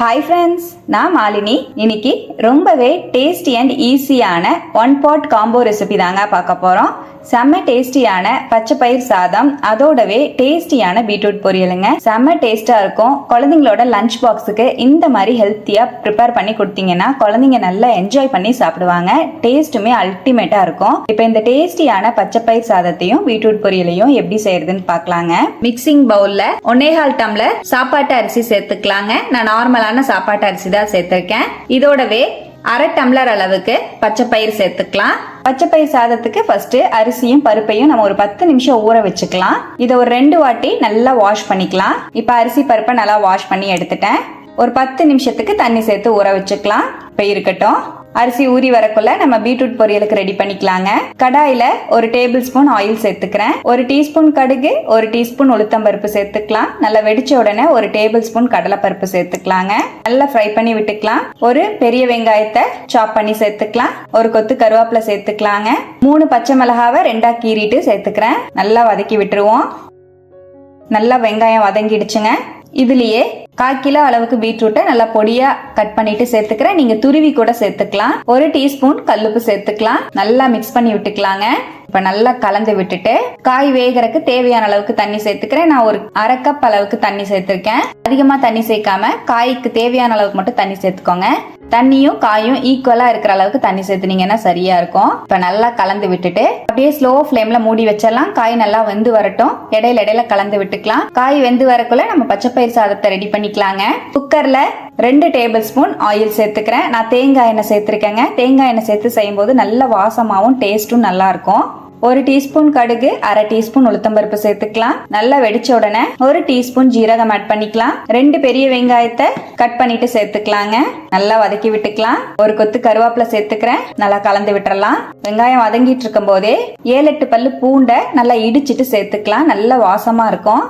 Hi friends நான் மாலினி. இன்னைக்கு ரொம்பவே டேஸ்டி அண்ட் ஈஸியான ஒன் பாட் காம்போ ரெசிபி தாங்க பார்க்க போகிறோம் செம்ம டேஸ்டியான பச்சை பயிர் சாதம் அதோடவே டேஸ்டியான பீட்ரூட் பொரியலுங்க. செம்ம டேஸ்டா இருக்கும். குழந்தைங்களோட லஞ்ச் பாக்ஸுக்கு இந்த மாதிரி ஹெல்த்தியா ப்ரிப்பேர் பண்ணி கொடுத்தீங்கன்னா குழந்தைங்க நல்லா என்ஜாய் பண்ணி சாப்பிடுவாங்க. டேஸ்ட்டுமே அல்டிமேட்டா இருக்கும். இப்போ இந்த டேஸ்டியான பச்சை பயிர் சாதத்தையும் பீட்ரூட் பொரியலையும் எப்படி செய்யறதுன்னு பார்க்கலாங்க. மிக்சிங் பவுல்ல ஒன்னேகால் டம்ளர் சாப்பாட்டு அரிசி சேர்த்துக்கலாங்க. நான் சாதாரண சாப்பாட்டு அரிசி தான் சேர்த்திருக்கேன். இதோடவே அரை டம்ளர் அளவுக்கு பச்சை பயிர் சேர்த்துக்கலாம். பச்சை பயிர் சாதத்துக்கு ஃபர்ஸ்ட் அரிசியும் பருப்பையும் நம்ம ஒரு பத்து நிமிஷம் ஊற வச்சுக்கலாம். இதை ஒரு ரெண்டு வாட்டி நல்லா வாஷ் பண்ணிக்கலாம். இப்போ அரிசி பருப்பை நல்லா வாஷ் பண்ணி எடுத்துட்டேன். ஒரு பத்து நிமிஷத்துக்கு தண்ணி சேர்த்து ஊற வச்சுக்கலாம். இப்போ இருக்கட்டும். அரிசி ஊறி வரக்குள்ள நம்ம பீட்ரூட் பொரியலுக்கு ரெடி பண்ணிக்கலாங்க. கடாயில ஒரு டேபிள் ஸ்பூன் ஆயில் சேர்த்துக்கிறேன். ஒரு டீஸ்பூன் கடுகு ஒரு டீஸ்பூன் உளுத்தம்பருப்பு சேர்த்துக்கலாம். நல்லா வெடிச்ச உடனே ஒரு டேபிள் ஸ்பூன் கடலைப்பருப்பு சேர்த்துக்கலாங்க. நல்லா ஃப்ரை பண்ணி விட்டுக்கலாம். ஒரு பெரிய வெங்காயத்தை சாப் பண்ணி சேர்த்துக்கலாம். ஒரு கொத்து கருவேப்பிலை சேர்த்துக்கலாங்க. மூணு பச்சை மிளகாவை ரெண்டா கீறிட்டு சேர்த்துக்கிறேன். நல்லா வதக்கி விட்டுருவோம். நல்லா வெங்காயம் வதங்கிடுச்சுங்க. இதுலயே கால் கிலோ அளவுக்கு பீட்ரூட்டை நல்லா பொடியா கட் பண்ணிட்டு சேர்த்துக்கிறேன். நீங்க துருவி கூட சேர்த்துக்கலாம். ஒரு டீஸ்பூன் கல்லுப்பு சேர்த்துக்கலாம். நல்லா மிக்ஸ் பண்ணி விட்டுக்கலாங்க. இப்ப நல்லா கலந்து விட்டுட்டு காய் வேகறதுக்கு தேவையான அளவுக்கு தண்ணி சேர்த்துக்கிறேன். நான் ஒரு அரை கப் அளவுக்கு தண்ணி சேர்த்திருக்கேன். அதிகமா தண்ணி சேர்க்காம காய்க்கு தேவையான அளவுக்கு மட்டும் தண்ணி சேர்த்துக்கோங்க. தண்ணியும் காயும் ஈக்குவலா இருக்கிற அளவுக்கு தண்ணி சேர்த்துனீங்கன்னா சரியா இருக்கும். இப்ப நல்லா கலந்து விட்டுட்டு அப்படியே ஸ்லோ ஃப்ளேம்ல மூடி வச்சிடலாம். காய் நல்லா வெந்து வரட்டும். இடையில இடையில கலந்து விட்டுக்கலாம். காய் வெந்து வரக்குள்ள நம்ம பச்சைப்பயிர் சாதத்தை ரெடி பண்ணிக்கலாங்க. குக்கர்ல ரெண்டு டேபிள் ஸ்பூன் ஆயில் சேர்த்துக்கிறேன். நான் தேங்காய் எண்ணெய் சேர்த்துருக்கேங்க. தேங்காய் எண்ணெய் சேர்த்து செய்யும்போது நல்ல வாசமாகவும் டேஸ்ட்டும் நல்லா இருக்கும். ஒரு டீஸ்பூன் கடுகு அரை டீஸ்பூன் உளுத்தம்பருப்பு சேர்த்துக்கலாம். நல்லா வெடிச்ச உடனே ஒரு டீஸ்பூன் ஜீரகம் ஆட் பண்ணிக்கலாம். ரெண்டு பெரிய வெங்காயத்தை கட் பண்ணிட்டு சேர்த்துக்கலாங்க. நல்லா வதக்கி விட்டுக்கலாம். ஒரு கொத்து கருவேப்பிலை சேர்த்துக்கிறேன். நல்லா கலந்து விட்டுறலாம். வெங்காயம் வதங்கிட்டு இருக்கும் போதே ஏழு எட்டு பல்லு பூண்டை நல்லா இடிச்சிட்டு சேர்த்துக்கலாம். நல்லா வாசமா இருக்கும்.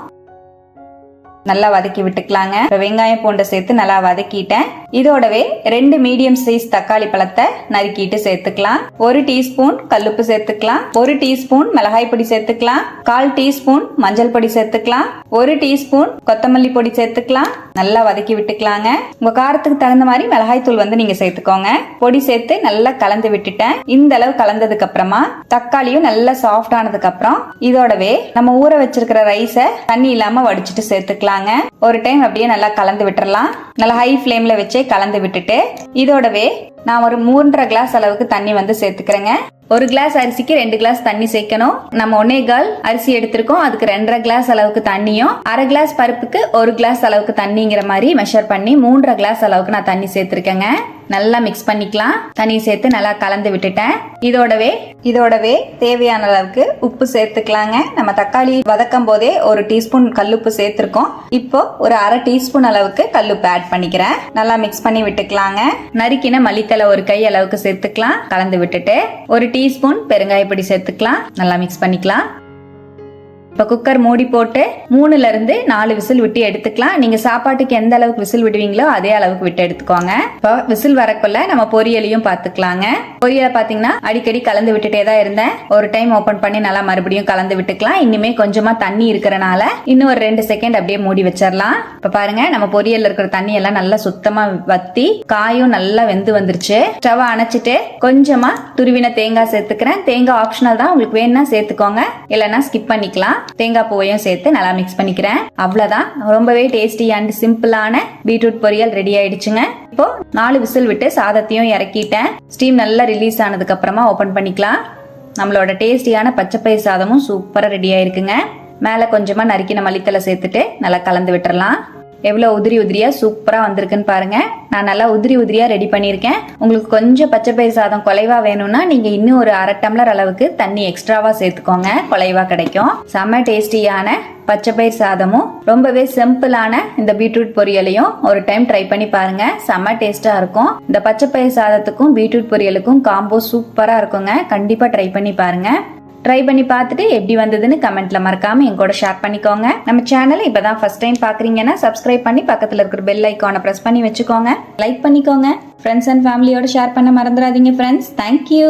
நல்லா வதக்கி விட்டுக்கலாங்க. வெங்காயம் பூண்டை சேர்த்து நல்லா வதக்கிட்டேன். இதோடவே ரெண்டு மீடியம் சைஸ் தக்காளி பழத்தை நறுக்கிட்டு சேர்த்துக்கலாம். ஒரு டீஸ்பூன் கல்லுப்பு சேர்த்துக்கலாம். ஒரு டீஸ்பூன் மிளகாய் பொடி சேர்த்துக்கலாம். கால் டீஸ்பூன் மஞ்சள் பொடி சேர்த்துக்கலாம். ஒரு டீஸ்பூன் கொத்தமல்லி பொடி சேர்த்துக்கலாம். நல்லா வதக்கி விட்டுக்கலாங்க. உங்க காரத்துக்கு தகுந்த மாதிரி மிளகாய் தூள் வந்து நீங்க சேர்த்துக்கோங்க. பொடி சேர்த்து நல்லா கலந்து விட்டுட்டேன். இந்த அளவு கலந்ததுக்கு அப்புறமா தக்காளியும் நல்லா சாஃப்ட் ஆனதுக்கு அப்புறம் இதோடவே நம்ம ஊற வச்சிருக்கிற ரைஸை தண்ணி இல்லாம வடிச்சிட்டு சேர்த்துக்கலாங்க. ஒரு டைம் அப்படியே நல்லா கலந்து விட்டுறலாம். நல்லா ஹை ஃபிளேம்ல வச்சு கலந்து விட்டுட்டு இதோடவே நான் ஒரு மூன்றரை கிளாஸ் அளவுக்கு தண்ணி வந்து சேர்த்துக்கிறேங்க. ஒரு கிளாஸ் அரிசிக்கு ரெண்டு கிளாஸ் தண்ணி சேர்க்கணும். நம்ம ஒன்னே கால் அரிசி எடுத்திருக்கோம். அதுக்கு ரெண்டரை கிளாஸ் அளவுக்கு தண்ணியும் அரை கிளாஸ் பருப்புக்கு ஒரு கிளாஸ் அளவுக்கு தண்ணிங்கிற மாதிரி மெஷர் பண்ணி மூன்றரை கிளாஸ் அளவுக்கு நான் தண்ணி சேர்த்திருக்கேங்க. நல்லா மிக்ஸ் பண்ணிக்கலாம். தண்ணி சேர்த்து நல்லா கலந்து விட்டுட்டேன். இதோடவே இதோடவே தேவையான அளவுக்கு உப்பு சேர்த்துக்கலாங்க. நம்ம தக்காளி வதக்கும் போதே ஒரு டீஸ்பூன் கல்லுப்பு சேர்த்திருக்கோம். இப்போ ஒரு அரை டீஸ்பூன் அளவுக்கு கல்லுப்பு ஆட் பண்ணிக்கிறேன். நல்லா மிக்ஸ் பண்ணி விட்டுக்கலாங்க. நறுக்கின மல்லித்தலை ஒரு கை அளவுக்கு சேர்த்துக்கலாம். கலந்து விட்டுட்டு ஒரு டீஸ்பூன் பெருங்காயப்பொடி சேர்த்துக்கலாம். நல்லா மிக்ஸ் பண்ணிக்கலாம். இப்போ குக்கர் மூடி போட்டு மூணுல இருந்து நாலு விசில் விட்டு எடுத்துக்கலாம். நீங்க சாப்பாட்டுக்கு எந்த அளவுக்கு விசில் விடுவீங்களோ அதே அளவுக்கு விட்டு எடுத்துக்கோங்க. இப்போ விசில் வரக்குள்ள நம்ம பொரியலையும் பார்த்துக்கலாங்க பொரியலை பார்த்தீங்கன்னா அடிக்கடி கலந்து விட்டுட்டே தான் இருந்தேன். ஒரு டைம் ஓப்பன் பண்ணி நல்லா மறுபடியும் கலந்து விட்டுக்கலாம். இனிமே கொஞ்சமா தண்ணி இருக்கிறனால இன்னும் ஒரு ரெண்டு செகண்ட் அப்படியே மூடி வச்சிடலாம் இப்போ பாருங்க நம்ம பொரியல் இருக்கிற தண்ணி எல்லாம் நல்லா சுத்தமா வத்தி காயும் நல்லா வெந்து வந்துருச்சு. ஸ்டவ் அணைச்சிட்டு கொஞ்சமா துருவின தேங்காய் சேர்த்துக்கிறேன். தேங்காய் ஆப்ஷனல் தான். உங்களுக்கு வேணும்னா சேர்த்துக்கோங்க. இல்லைன்னா ஸ்கிப் பண்ணிக்கலாம். தேங்காய் பூவையும் சேர்த்து நல்லா மிக்ஸ் பண்ணிக்கிறேன். அவ்வளவுதான். ரொம்பவே டேஸ்டி அண்ட் சிம்பிளான பீட்ரூட் பொரியல் ரெடி ஆயிடுச்சுங்க. இப்போ நாலு விசில் விட்டு சாதத்தையும் இறக்கிட்டேன். ஸ்டீம் நல்லா ரிலீஸ் ஆனதுக்கு அப்புறமா ஓபன் பண்ணிக்கலாம். நம்மளோட டேஸ்டியான பச்சைப்பயிர் சாதமும் சூப்பரா ரெடி ஆயிருக்குங்க. மேல கொஞ்சமா நறுக்கின மல்லித்தலை சேர்த்துட்டு நல்லா கலந்து விட்டுறலாம். எவ்வளோ உதிரி உதிரியா சூப்பராக வந்திருக்குன்னு பாருங்க. நான் நல்லா உதிரி உதிரியா ரெடி பண்ணியிருக்கேன். உங்களுக்கு கொஞ்சம் பச்சைப்பயிர் சாதம் குலைவா வேணும்னா நீங்க இன்னும் ஒரு அரை டம்ளர் அளவுக்கு தண்ணி எக்ஸ்ட்ராவா சேர்த்துக்கோங்க. குலைவா கிடைக்கும். செம்ம டேஸ்டியான பச்சைப்பயிர் சாதமும் ரொம்பவே சிம்பிளான இந்த பீட்ரூட் பொரியலையும் ஒரு டைம் ட்ரை பண்ணி பாருங்க. செம்ம டேஸ்டா இருக்கும். இந்த பச்சைப்பயிர் சாதத்துக்கும் பீட்ரூட் பொரியலுக்கும் காம்போ சூப்பரா இருக்குங்க. கண்டிப்பா ட்ரை பண்ணி பாருங்க. ட்ரை பண்ணி பார்த்துட்டு எப்படி வந்ததுன்னு கமெண்ட்ல மறக்காம என் கூட ஷேர் பண்ணிக்கோங்க. நம்ம சேனலை இப்பதான் ஃபர்ஸ்ட் டைம் பாக்குறீங்கன்னா சப்ஸ்கிரைப் பண்ணி பக்கத்துல இருக்கிற பெல் ஐக்கானை பிரஸ் பண்ணி வச்சுக்கோங்க. லைக் பண்ணிக்கோங்க. ஃப்ரெண்ட்ஸ் அண்ட் ஃபேமிலியோட ஷேர் பண்ண மறந்துடாதீங்க ஃப்ரெண்ட்ஸ் தேங்க்யூ